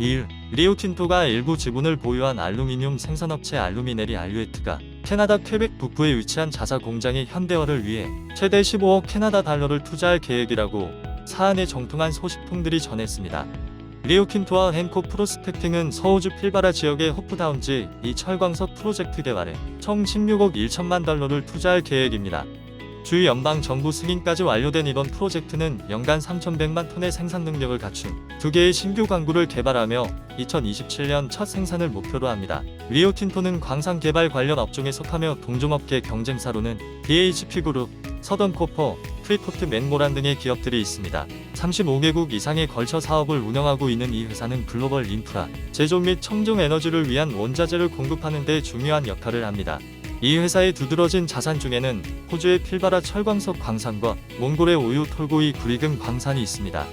2일 리오틴토가 일부 지분을 보유한 알루미늄 생산업체 알루미네리 알류에트가 캐나다 퀘벡 북부에 위치한 자사 공장의 현대화를 위해 최대 15억 캐나다 달러를 투자할 계획이라고 사안에 정통한 소식통들이 전했습니다. 리오킨토와 헨코 프로스펙팅은 서호주 필바라 지역의 호프다운지 이 철광석 프로젝트 개발에 총 16억 1천만 달러를 투자할 계획입니다. 주 연방 정부 승인까지 완료된 이번 프로젝트는 연간 3,100만 톤의 생산 능력을 갖춘 두 개의 신규 광구를 개발하며 2027년 첫 생산을 목표로 합니다. 리오틴토는 광산 개발 관련 업종에 속하며 동종업계 경쟁사로는 BHP 그룹, 서던 코퍼, 프리포트 맨모란 등의 기업들이 있습니다. 35개국 이상에 걸쳐 사업을 운영하고 있는 이 회사는 글로벌 인프라, 제조 및 청정 에너지를 위한 원자재를 공급하는 데 중요한 역할을 합니다. 이 회사의 두드러진 자산 중에는 호주의 필바라 철광석 광산과 몽골의 오유 톨고이 구리금 광산이 있습니다.